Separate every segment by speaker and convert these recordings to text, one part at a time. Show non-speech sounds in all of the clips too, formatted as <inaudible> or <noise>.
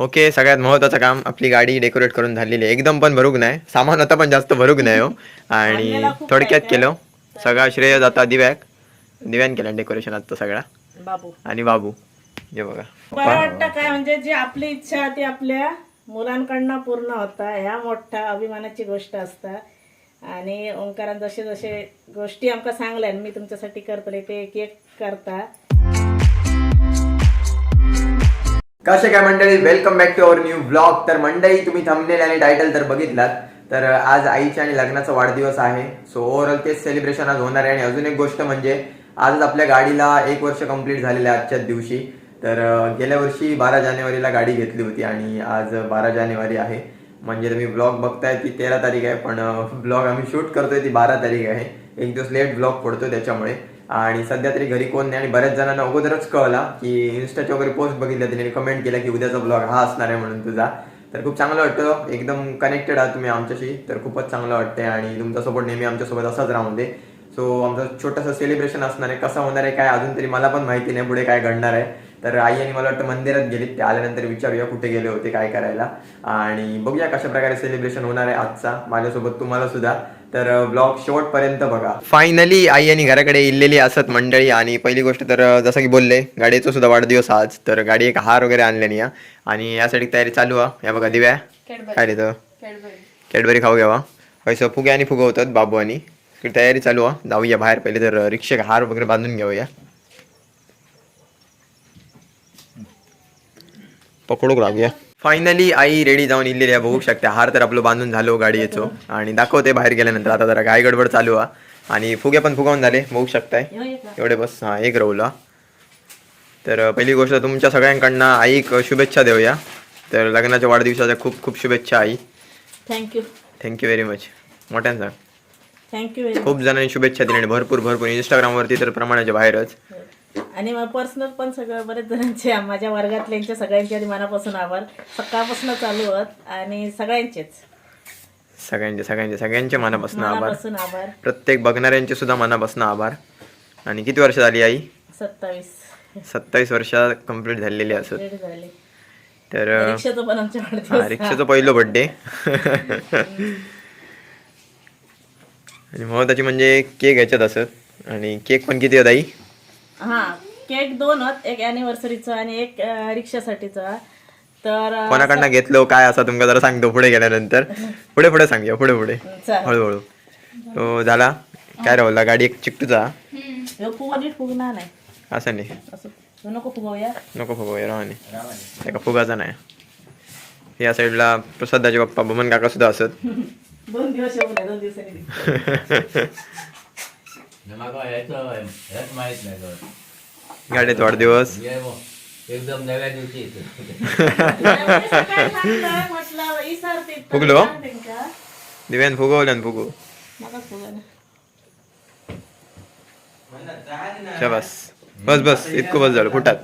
Speaker 1: Okay सगळ्यात महत्वाचं काम आपली गाडी डेकोरेट करून झालेली आहे. एकदम पण भरूक नाही. सामान आता पण जास्त भरूक नाही हो. आणि थोडक्यात
Speaker 2: काय काय.
Speaker 1: केलं सगळा श्रेय जाता दिव्याक. दिव्यान केलं डेकोरेशन आता सगळा.
Speaker 2: बाबू.
Speaker 1: आणि बाबू. हे बघा.
Speaker 2: बरं वाटतं काय म्हणजे जी आपली इच्छा ती आपल्या मुलांकडनं पूर्ण होता. ह्या मोठा अभिमानाची गोष्ट असता. आणि ओंकारान जसे जसे गोष्टी आमका सांगल्या मी तुमच्यासाठी करतले ते एक एक करता.
Speaker 1: कसे काय मंडळी welcome back to our new blog तर मंडळी तुम्ही थंबनेल आणि टायटल तर बघितलात. तर आज आईच्या आणि लग्नाचा वाढदिवस आहे. सो ओव्हरऑल तेच सेलिब्रेशन आज होणार आहे. आणि अजून एक गोष्ट म्हणजे आजच आपल्या गाडीला एक वर्ष कंप्लीट झालेलं आहे आजच्याच दिवशी. तर गेल्या वर्षी बारा जानेवारीला गाडी घेतली होती आणि आज बारा जानेवारी आहे. म्हणजे तुम्ही ब्लॉग बघताय ती तेरा तारीख आहे पण ब्लॉग <laughs> आम्ही शूट करतोय ती बारा तारीख आहे. एक दिवस लेट ब्लॉग पडतो त्याच्यामुळे. आणि सध्या तरी घरी कोण नाही आणि बऱ्याच जणांना अगोदरच कळला की इन्स्टाचे वगैरे पोस्ट बघितल्या त्यांनी कमेंट केला की उद्याचा ब्लॉग हा असणार आहे म्हणून तुझा. तर खूप चांगलं वाटतं. एकदम कनेक्टेड आहात तुम्ही आमच्याशी. तर खूपच चांगलं वाटतंय आणि तुमचा सपोर्ट नेहमी आमच्यासोबत असाच राहून दे. सो आमचं छोटंसं सेलिब्रेशन असणार आहे. कसं होणार आहे काय अजून तरी मला पण माहिती नाही पुढे काय घडणार आहे. तर आई आणि मला वाटतं मंदिरात गेली ते आल्यानंतर विचारूया कुठे गेले होते काय करायला. आणि बघूया कशा प्रकारे सेलिब्रेशन होणार आहे आजचा. माझ्यासोबत तुम्हाला सुद्धा. तर ब्लॉग शेवटपर्यंत बघा. फायनली आई आणि घराकडे इल्लेली असत मंडळी आणि पहिली गोष्ट तर जसं की बोलले गाडीचा सुद्धा वाढदिवस आज. तर गाडी एक हार वगैरे आणलेली या आणि यासाठी तयारी चालू आहे या बघा दिव्या. काय रे तो? कॅडबरी खाऊ घ्यावा पैसे फुगे आणि फुगवतात बाबू आणि. तयारी चालू आहे जाऊया बाहेर पहिले तर रिक्षेक हार वगैरे बांधून घेऊया. पकडूक लागूया फायनली आई रेडी जाऊन इल्लेली आहे बघू शकते. हार तर आपलं बांधून झालो गाडी येतो. आणि दाखवते बाहेर गेल्यानंतर. आता जरा गाय गडबड चालू आहे. आणि फुगे पण फुगवून झाले बघू शकताय. एवढे बस. हा एक रवला तर पहिली गोष्ट तुमच्या सगळ्यांकडनं आईक शुभेच्छा देऊया. तर लग्नाच्या वाढदिवसाच्या खूप खूप शुभेच्छा आई.
Speaker 2: Thank you
Speaker 1: thank you very much मोठ्यानं सांग.
Speaker 2: थँक्यू
Speaker 1: खूप जणांनी शुभेच्छा दिल्या आणि भरपूर भरपूर. इंस्टाग्रामवरती तर प्रमाणाच्या बाहेरच.
Speaker 2: आणि पर्सनल पण सगळं बरेच जणांचे माझ्या वर्गातल्यांचे सगळ्यांचे आधी मनापासून आभार. सकाळपासून चालू होत आणि सगळ्यांचेच.
Speaker 1: सगळ्यांचे सगळ्यांचे सगळ्यांचे मनापासून आभार.
Speaker 2: मनापासून आभार.
Speaker 1: प्रत्येक बघणाऱ्यांचे सुद्धा मनापासून आभार. आणि किती वर्ष झाली आई?
Speaker 2: सत्तावीस.
Speaker 1: सत्तावीस वर्ष कंप्लीट झालेली असत
Speaker 2: झाले.
Speaker 1: तर
Speaker 2: रिक्षाचं पण आमच्या
Speaker 1: हा
Speaker 2: वाढदिवस
Speaker 1: रिक्षाचं पहिलं बड्डे <laughs> आणि महत्वाची म्हणजे केक ह्याच्यात असत आणि केक पण किती आहेत आई
Speaker 2: हा केक दोन होत एक अॅनिव्हर्सरीचा आणि एक अं, रिक्षासाठीचा. तर अं,
Speaker 1: कोणाकडनं घेतलो काय असा तुमका जरा सांगतो पुढे गेल्यानंतर. पुढे पुढे सांगूया पुढे पुढे. हळूहळू. तो झाला. काय राहुला गाडी एक चिकटूचा?
Speaker 2: ह्यो फुगा नीट फुगणार नाही.
Speaker 1: असं नाही.
Speaker 2: असं ह्यो नको फुगवूया.
Speaker 1: नको फुगवूया एका फुगाचा नाही. या साईडला प्रसादाचे बाप्पा बमन काका सुद्धा असत. <laughs>
Speaker 2: दोन दिवस येऊ नये दोन दिवसांनी
Speaker 3: हेच <laughs> माहीत नाही गं.
Speaker 1: गाडीत वाढदिवस.
Speaker 3: एकदम नव्या दिवशी <laughs>
Speaker 1: फुगलो? दिव्यान फुगवल्यान फुगू. शाबास. बस बस. इतकं बस झालं. फुटात.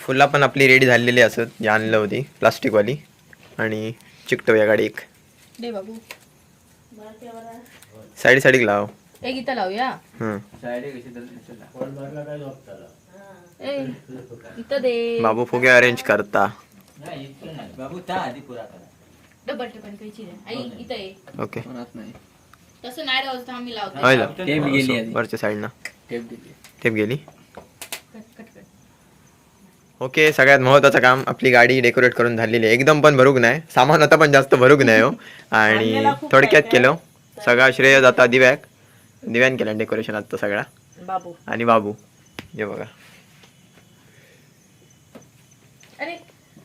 Speaker 1: फुला पण आपली रेडी झालेली असत. जी आणलं होती प्लास्टिकवाली. आणि चिकटव या गाडी एक.
Speaker 4: बाबू
Speaker 1: साईड साईड लाव.
Speaker 4: एक इथं लावूया?
Speaker 1: हं.
Speaker 4: इथं दे.
Speaker 1: बाबू फुगे अरेंज करता.
Speaker 4: डबल आई इथं ये.
Speaker 1: ओके
Speaker 4: तसं नाही राहू थांब मी लावतो
Speaker 5: टेप गेली.
Speaker 1: वरच्या साईडनं.
Speaker 5: टेप
Speaker 1: गेली? ओके सगळ्यात महत्वाचं काम आपली गाडी डेकोरेट करून झालेली आहे. एकदम पण भरूक नाही. सामान आता पण जास्त भरूक नाही हो. आणि थोडक्यात
Speaker 2: काय काय.
Speaker 1: केलं सगळा श्रेय जाता दिव्याक. दिव्यान केलं डेकोरेशन आता सगळा.
Speaker 2: बाबू.
Speaker 1: आणि बाबू. हे बघा.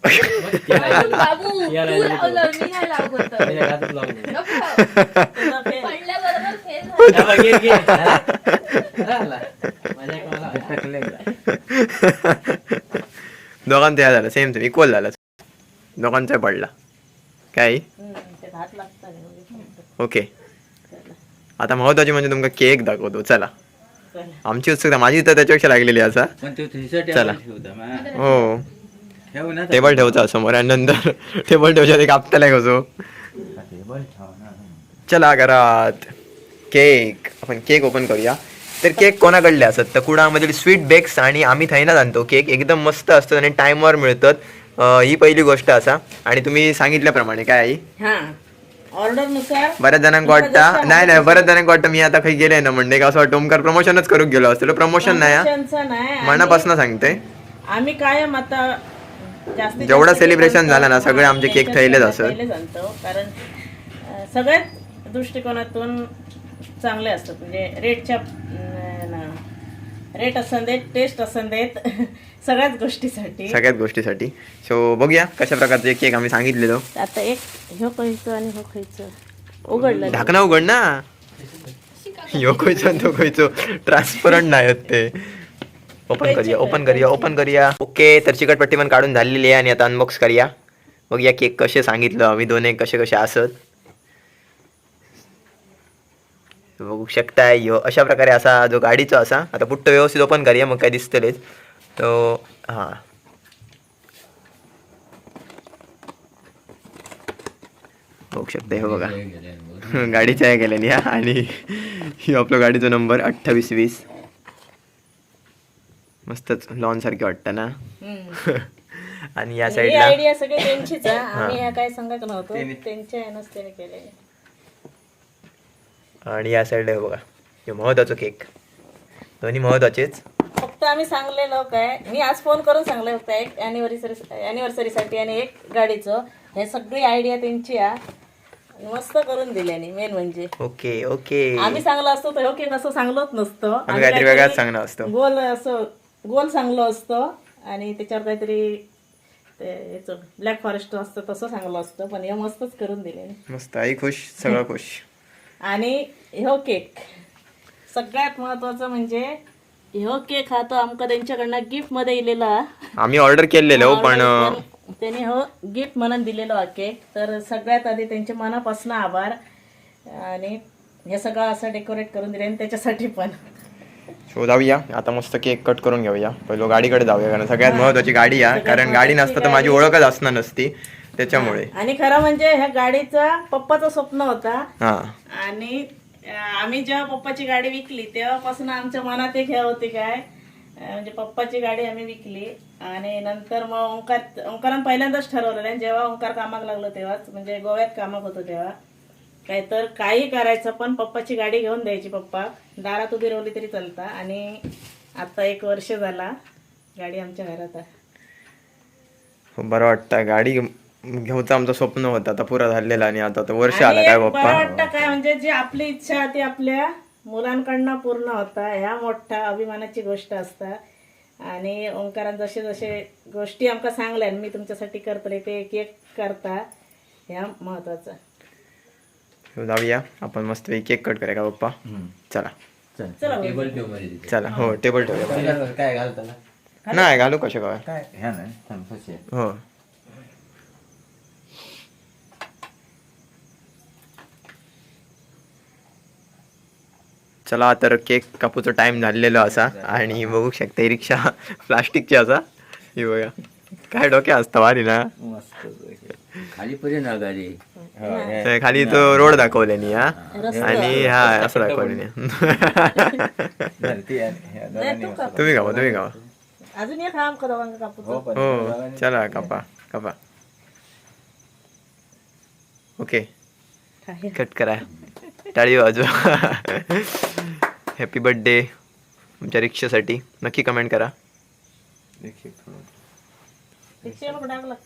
Speaker 1: <laughs> <laughs> <laughs> दोघांचं हे झालं सेम सेम इक्वल झालं दोघांचा पडला काय ओके आता महत्वाची म्हणजे तुमका केक दाखवतो चला. आमची उत्सुकता माझी तर त्याच्यापेक्षा लागलेली असा चला. हो टेबल ठेवचा समोर आणि नंतर टेबल ठेवच्या एक आपल्याला कसो. चला घरात केक आपण केक ओपन करूया तर केक कोणाकडले असत तर कुडामधील स्वीट बेक्स आणि आम्ही थंयनाच आणतो. केक एकदम मस्त असतात आणि टाईमवर मिळतात. ही पहिली गोष्ट असा. आणि तुम्ही सांगितल्याप्रमाणे काय आई?
Speaker 2: हा. ऑर्डरनुसार
Speaker 1: बऱ्याच जणांक वाटता नाही नाही बऱ्याच जणांक वाटतं मी आता काही गेले ना म्हणजे असं वाटतं ओमकार प्रमोशनच करून गेलो असतो. प्रमोशन नाही मनापासून सांगते.
Speaker 2: आम्ही कायम आता
Speaker 1: जेवढं
Speaker 2: केक
Speaker 1: झालं ना. सगळे आमचे केक थैलेच असत.
Speaker 2: कारण सगळ्याच दृष्टिकोनातून चांगले असतात. म्हणजे रेटच्या रेट असन देत टेस्ट असन देत <laughs> सगळ्याच गोष्टीसाठी.
Speaker 1: सगळ्याच गोष्टीसाठी. सो बघूया कशा प्रकारचे केक आम्ही सांगितलेलो.
Speaker 2: आता एक ह्यो खायचं आणि ह्यो खायचं उघडलं.
Speaker 1: ढाकणा उघड ना. यो खायचो आणि तो खायचो ट्रान्सपरंट नाही आहेत ते. ओपन करूया ओपन करूया ओपन करूया. ओके तर चिकटपट्टी पण काढून झालेली आहे आणि आता अनबॉक्स करूया. बघूया केक कसे सांगितलं आम्ही दोन्ही कसे कसे असत. बघू शकताय ह्यो अशा प्रकारे असा जो गाडीचो असा आता पुट्ट व्यवस्थित ओपन करूया मग काय दिसतलेच तो हां. बघू शकता हे बघा. <laughs> गाडीच्या आहे गेलेली हा आणि <laughs> ही आपलं गाडीचा नंबर अठ्ठावीस वीस मस्तच लॉन सारखे वाटतं ना? <laughs> आणि या
Speaker 2: ही
Speaker 1: साईडला
Speaker 2: आयडिया सगळी त्यांचीच आहे. आम्ही काय सांगत नव्हतो. त्यांच्या केलेले
Speaker 1: आणि या साईडला हे बघा. हे महत्वाचं केक दोन्ही महत्वाचेच.
Speaker 2: फक्त आम्ही सांगलेलो काय मी आज फोन करून सांगले फक्त एक अॅनिव्हर्सरी अॅनिव्हर्सरीसाठी आणि एक गाडीचं. हे सगळी आयडिया त्यांची आहे मस्त करून दिल्याने मेन म्हणजे.
Speaker 1: Okay okay.
Speaker 2: आम्ही सांगलो असतो तर ओके कसं सांगलोच नसतो.
Speaker 1: आम्ही काहीतरी वेगळाच सांगणार असतो.
Speaker 2: गोल असं गोल सांगलो असतो. आणि त्याच्यावर काहीतरी ते याचं ब्लॅक फॉरेस्ट असतं तसं सांगलो असतं. पण हे मस्तच करून दिले
Speaker 1: मस्त आई खुश सगळं खुश.
Speaker 2: आणि ह्यो केक. सगळ्यात महत्वाचं म्हणजे ह्यो केक हा तो आमका त्यांच्याकडनं गिफ्टमध्ये इलेला.
Speaker 1: आम्ही ऑर्डर केलेलो पण अं,
Speaker 2: त्यांनी हो गिफ्ट म्हणून दिलेलो हा केक. तर सगळ्यात आधी त्यांचे मनापासून आभार. आणि हे सगळं असं डेकोरेट करून दिले आणि त्याच्यासाठी पण.
Speaker 1: सो जाऊया. आता मस्त केक कट करून घेऊया. पहिलं गाडीकडे जाऊया कारण सगळ्यात महत्वाची गाडी आहे कारण गाडी नसतं तर माझी ओळखच असणार नसती. त्याच्यामुळे.
Speaker 2: आणि खरं म्हणजे ह्या गाडीचा पप्पाचं स्वप्न होता.
Speaker 1: हा.
Speaker 2: आणि आम्ही जेव्हा पप्पाची गाडी विकली तेव्हापासून आमच्या मनात एक हे होते काय म्हणजे पप्पाची गाडी आम्ही विकली. आणि नंतर मग ओंकार ओंकारानं पहिल्यांदाच ठरवलेलं आणि जेव्हा ओंकार कामाक लागलो तेव्हाच म्हणजे गोव्यात कामाक होतो तेव्हा. काय तर काही करायचं पण पप्पाची गाडी घेऊन द्यायची पप्पा. दारात उभी राहिली तरी चालता. आणि आता एक वर्ष झाला गाडी आमच्या घरात आहे.
Speaker 1: बरं वाटतं. गाडी घेऊचं आमचं स्वप्न होतं. आता पुरा झालेला आणि आता तर वर्ष आला काय बाप्पा?
Speaker 2: वाटतं काय म्हणजे जी आपली इच्छा आहे ती आपल्या मुलांकडनं पूर्ण होता. ह्या मोठा अभिमानाची गोष्ट असता. आणि ओंकारान जसे जसे गोष्टी आमका सांगल्या मी तुमच्यासाठी करतले ते एक एक करता ह्या महत्वाचं.
Speaker 1: So जाऊया. आपण मस्त केक कट करूया का बाप्पा? चला.
Speaker 2: चला.
Speaker 3: टेबल ठेवमध्ये तिथे.
Speaker 1: चला हो टेबल ठेवूया.
Speaker 5: काय घालताना
Speaker 1: नाही घालू कसे काय?
Speaker 5: काय ह्या नाही थांब, कशी आहे?
Speaker 1: हो. चला तर केक कापूचा टाइम झालेलो असा. आणि बघू शकता ही रिक्षा प्लास्टिकची असा. ही बघा. काय डोक्या असतं वारी ना.
Speaker 5: मस्त
Speaker 3: खाली पर्यंत
Speaker 1: खाली तो रोड दाखवल्यानी हा. आणि हा असं <laughs>
Speaker 2: काप.
Speaker 1: तुम्ही गावा तुम्ही गावा
Speaker 2: अजून एक हा दोघांका कापूच.
Speaker 5: हो
Speaker 1: हो चला कापा कापा. ओके. कट करा. टाळी वाजवा हॅपी बर्थडे आमच्या रिक्षासाठी. नक्की कमेंट करा.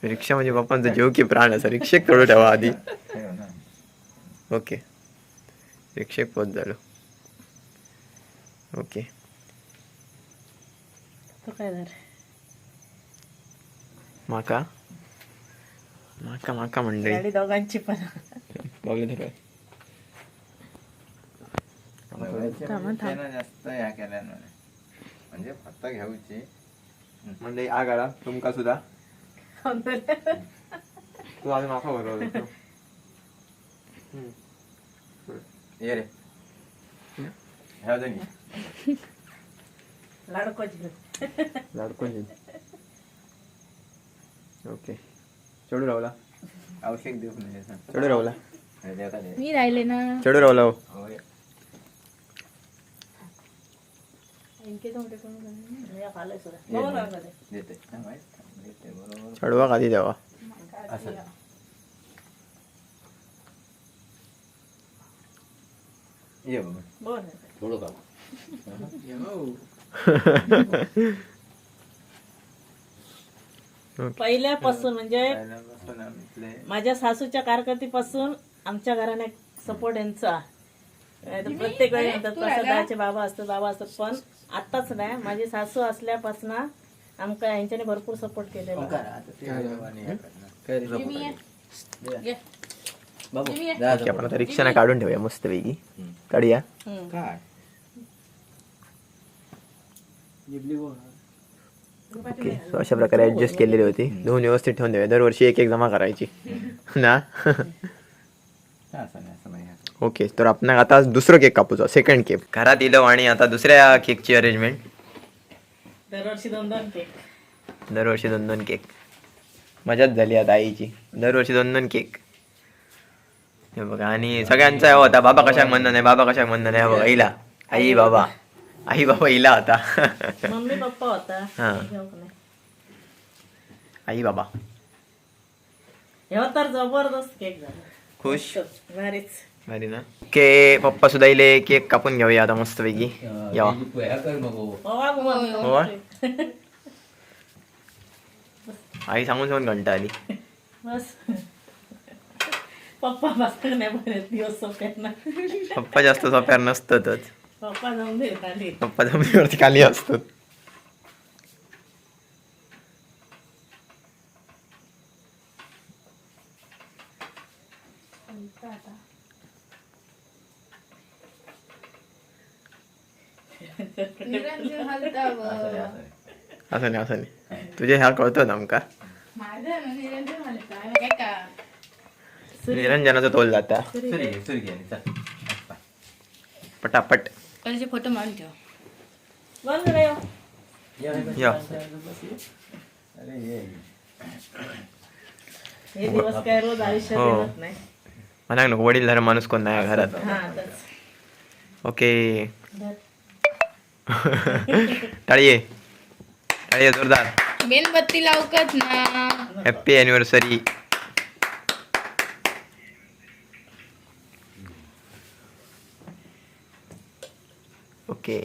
Speaker 1: रिक्षा म्हणजे बाप्पांचा जीव की प्राण असा. रिक्षेक थोडं ठेवा आधी. ओके रिक्षेक पोच झालो. ओके
Speaker 2: तो काय झालं?
Speaker 1: माका? माका माका
Speaker 2: गाडी दोघांची पण.
Speaker 5: जास्त ह्या केल्या. म्हणजे फक्त घ्यायची.
Speaker 1: मंडळी आग आला तुमका सुद्धा. <laughs> तू आधी माका बरोबर
Speaker 5: ये रे. ह्या
Speaker 1: लाडकोण ओके. चढू रावला.
Speaker 5: औषध देऊ म्हणजे.
Speaker 1: चढू रावला.
Speaker 5: देता दे.
Speaker 4: मी राहिले ना.
Speaker 1: चढू रावला हो
Speaker 5: होय.
Speaker 2: हे खाल्लंय सुद्धा. बघू ना कधी.
Speaker 5: देते हा, माहीत का? देते बरोबर
Speaker 1: चढवा खाली द्यावा
Speaker 5: असं. ये.
Speaker 3: थोडं <laughs>
Speaker 2: पहिल्यापासून म्हणजे माझ्या सासूच्या कारकिर्दीपासून आमच्या घराने सपोर्ट यांचा प्रत्येक वेळी म्हणतात प्रसादाचे बाबा असतात बाबा असतात पण आताच नाही माझी सासू असल्यापासून आमका यांच्याने भरपूर सपोर्ट केलेला
Speaker 5: हे
Speaker 1: आपण आता रिक्षाने काढून ठेवूया मस्त पैकी. काढूया.
Speaker 5: काय?
Speaker 1: ओके सो अशा प्रकारे ऍडजस्ट केलेली होती. दोन व्यवस्थित ठेवून देऊया दरवर्षी एक एक जमा करायची. ना? <laughs> ओके तर आपण आता दुसरं केक कापूचा सेकंड केक घरात इलो आणि आता दुसऱ्या केकची अरेंजमेंट
Speaker 2: दरवर्षी दोन दोन केक
Speaker 1: दरवर्षी दोन दोन केक मजाच झाली आता आईची. दरवर्षी दोन दोन केक हे बघा आणि सगळ्यांचा हे होता बाबा कशाक म्हणणं नाही बाबा कशाक म्हणणं नाही. बघा इला. आई बाबा. आई बाबा इला होता
Speaker 2: मम्मी पप्पा होता.
Speaker 1: हा. आई बाबा.
Speaker 2: तर जबरदस्त केक झाला.
Speaker 1: खुश?
Speaker 2: भारीच.
Speaker 1: भारी ना के पप्पा सुद्धा इले केक कापून घेऊया आता मस्त पैकी यावा
Speaker 3: हो.
Speaker 1: आई सांगून सांगून घंटा आली
Speaker 2: पप्पा
Speaker 1: पप्पा जास्त सोप्यार नसतच
Speaker 2: पप्पा जाऊन खाली
Speaker 1: पप्पा जमिनीवरती खाली असतो
Speaker 4: निरंजन.
Speaker 5: असं नाही, असं नाही.
Speaker 1: तुझे ह्या कळतो ना आमका
Speaker 4: माझं ना निरंजन हलता मग काय का
Speaker 1: निरंजनाचा तोल जाता. पटापट
Speaker 4: पहिलेचे फोटो मारून ठेव
Speaker 2: बंद.
Speaker 1: या
Speaker 2: हे दिवस काय रोज आयुष्यात
Speaker 1: हो.
Speaker 2: येत नाही
Speaker 1: म्हणा नको माणूस कोण नाही घरात
Speaker 2: हा तच
Speaker 1: ओके <laughs> टाळी. टाळी जोरदार.
Speaker 4: मेणबत्ती लावकत ना.
Speaker 1: हॅप्पी अॅनिव्हर्सरी ओके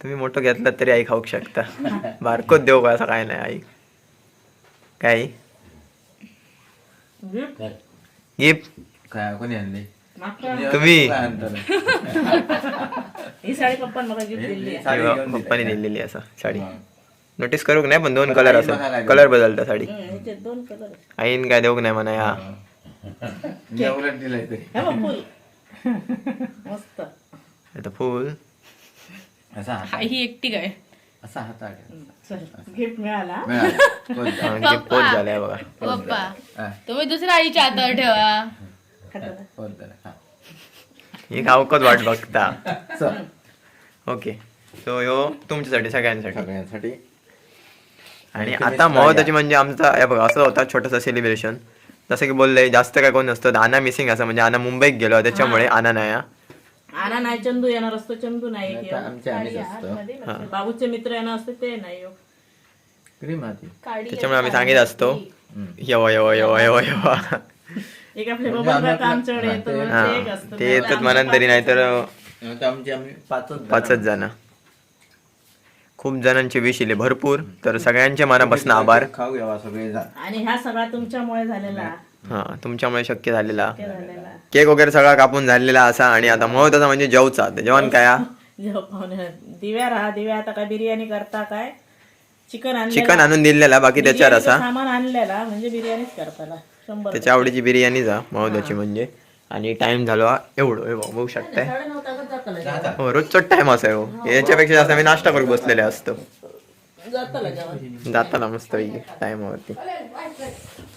Speaker 1: तुम्ही मोठं घेतलं तरी आई खाऊ शकता. बारकोच देऊ का असं काय नाही आई. काय?
Speaker 2: गिफ्ट
Speaker 1: गिफ्ट
Speaker 5: काय कोणी आणली?
Speaker 2: मागच्या
Speaker 1: तुम्ही.
Speaker 5: काय आणतं? <laughs>
Speaker 2: ही साडी पप्पा मला गिफ्ट
Speaker 5: हे-
Speaker 2: दिली
Speaker 5: हे
Speaker 2: आहे.
Speaker 5: साडी घेऊन दिली.
Speaker 1: पप्पाने दिलेली असं साडी.
Speaker 5: हा.
Speaker 1: नोटीस करू नाही पण दोन कलर असं कलर बदलता साडी.
Speaker 2: हम्म, ह्याचे दोन कलर
Speaker 1: आईन काय देऊ नाही म्हणा या.
Speaker 5: मी उलट दिलंय ते.
Speaker 2: हे बघ फुल. <laughs> मस्त.
Speaker 1: आता फुल.
Speaker 5: असा हात
Speaker 4: ही एकटी काय?
Speaker 5: असा हात
Speaker 2: गिफ्ट मिळाला. <laughs>
Speaker 1: झालाय बघा?
Speaker 4: पप्पा
Speaker 5: हा,
Speaker 4: तुम्ही दुसऱ्या आईच्या हातावर ठेवा?
Speaker 5: हा.
Speaker 1: ही. गावकच वाट बघता.
Speaker 5: चल.
Speaker 1: ओके सो ह्यो तुमच्यासाठी सगळ्यांसाठी.
Speaker 5: सगळ्यांसाठी.
Speaker 1: आणि आता महत्वाची. म्हणजे आमचा हे बघा असं होता छोटंसं सेलिब्रेशन जसं की बोललंय जास्त काय कोण नसतं. आना मिसिंग असं म्हणजे आना मुंबईत गेलो त्याच्यामुळे आना नाही हा.
Speaker 2: आना नाही चंदू येणार असतो चंदू नाही
Speaker 5: नाही तर
Speaker 2: येऊ.
Speaker 5: आमचे आम्हीच असतो.
Speaker 1: हा.
Speaker 2: बाबूचे मित्र येणार असते ते नाही येऊ.
Speaker 5: क्रीम हाती
Speaker 1: त्याच्यामुळे आम्ही सांगित असतो. यवा यवा यवा यवा यवा.
Speaker 2: एक आपले
Speaker 5: म्हणजे आम्ही हा,
Speaker 2: येतो
Speaker 5: ते-
Speaker 2: ते एक असतं.
Speaker 1: ते येतात म्हणून तरी नाही तर
Speaker 5: आता आमची आम्ही पाचच
Speaker 1: पाचच जण. खूप जणांचे विश इले भरपूर. तर सगळ्यांचे मनापासून आभार.
Speaker 5: खाऊ घ्यावा सगळे जण
Speaker 2: आणि ह्या सगळा तुमच्यामुळे झालेला.
Speaker 1: हा तुमच्यामुळे शक्य झालेला.
Speaker 2: शक्य झालेला.
Speaker 1: केक वगैरे सगळा कापून झालेला असा आणि आता महत्त्वाचा म्हणजे जेवचा. जेवण काय हा? <laughs>
Speaker 2: दिव्या राहा दिव्या आता काय बिर्याणी करता काय? चिकन
Speaker 1: चिकन आणून दिलेला बाकी त्याच्यावर
Speaker 2: बिर्याणीचं
Speaker 1: असा?
Speaker 2: सामान आणलेला म्हणजे बिर्याणीच करताला शंभर
Speaker 1: त्याच्या आवडीची बिर्याणी जा महत्वाची म्हणजे. आणि टाइम झालो हा. एवढं हे बघ, बघू शकताय. हो रोजचाच टाइम असा आहे हो. याच्यापेक्षा जास्त आम्ही नाश्ता करून बसलेले असतो.
Speaker 2: जाताला
Speaker 1: मस्त टाइमावरती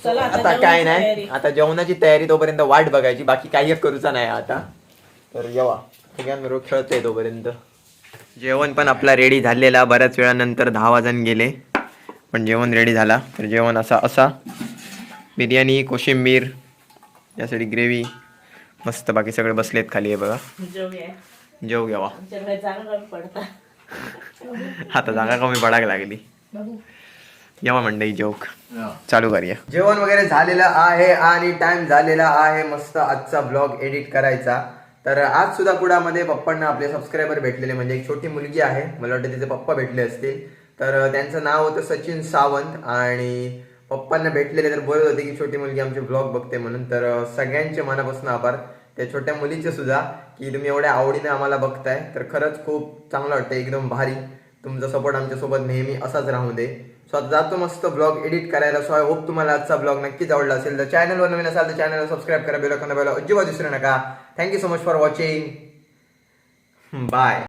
Speaker 2: चला
Speaker 1: आता काय नाही. आता जेवणाची तयारी तोपर्यंत वाट बघायची बाकी काही एक करूचा नाही आता. तर जेवा सगळ्यांबरोबर खेळतोय तोपर्यंत. जेवण पण आपला रेडी झालेला बऱ्याच वेळानंतर दहा वाजून गेले. पण जेवण रेडी झाला. तर जेवण असा असा. बिर्याणी कोशिंबीर यासाठी ग्रेव्ही मस्त बाकी सगळे बसलेत खाली आहे बघा. जेव घ्यावा आता जागा कमी पडायला लागली. यावा मंडई जोक चालू करूया. जेवण वगैरे झालेलं आहे आणि टाइम झालेला आहे. मस्त आजचा ब्लॉग एडिट करायचा. तर आज सुद्धा कुडामध्ये पप्पांना आपले सबस्क्रायबर भेटलेले. म्हणजे एक छोटी मुलगी आहे. मला वाटतं तिचे पप्पा भेटले असतील. तर त्यांचं नाव होतं सचिन सावंत. आणि पप्पांना भेटलेले तर बोलत होते की छोटी मुलगी आमचे ब्लॉग बघते म्हणून. तर सगळ्यांचे मनापासून आभार. त्या छोट्या मुलीचे सुद्धा की तुम्ही एवढ्या आवडीने आम्हाला बघताय तर खरंच खूप चांगलं वाटतं एकदम भारी. तुमचा सपोर्ट आमच्यासोबत नेहमी असाच राहू दे. सो आता जातो मस्त ब्लॉग एडिट करायला. सो आय होप तुम्हाला आजचा ब्लॉग नक्कीच आवडला असेल. तर चॅनलवर नवीन असाल तर चॅनलला सबस्क्राईब करा बेल बेल अजिबात विसरू नका. Thank you so much for watching bye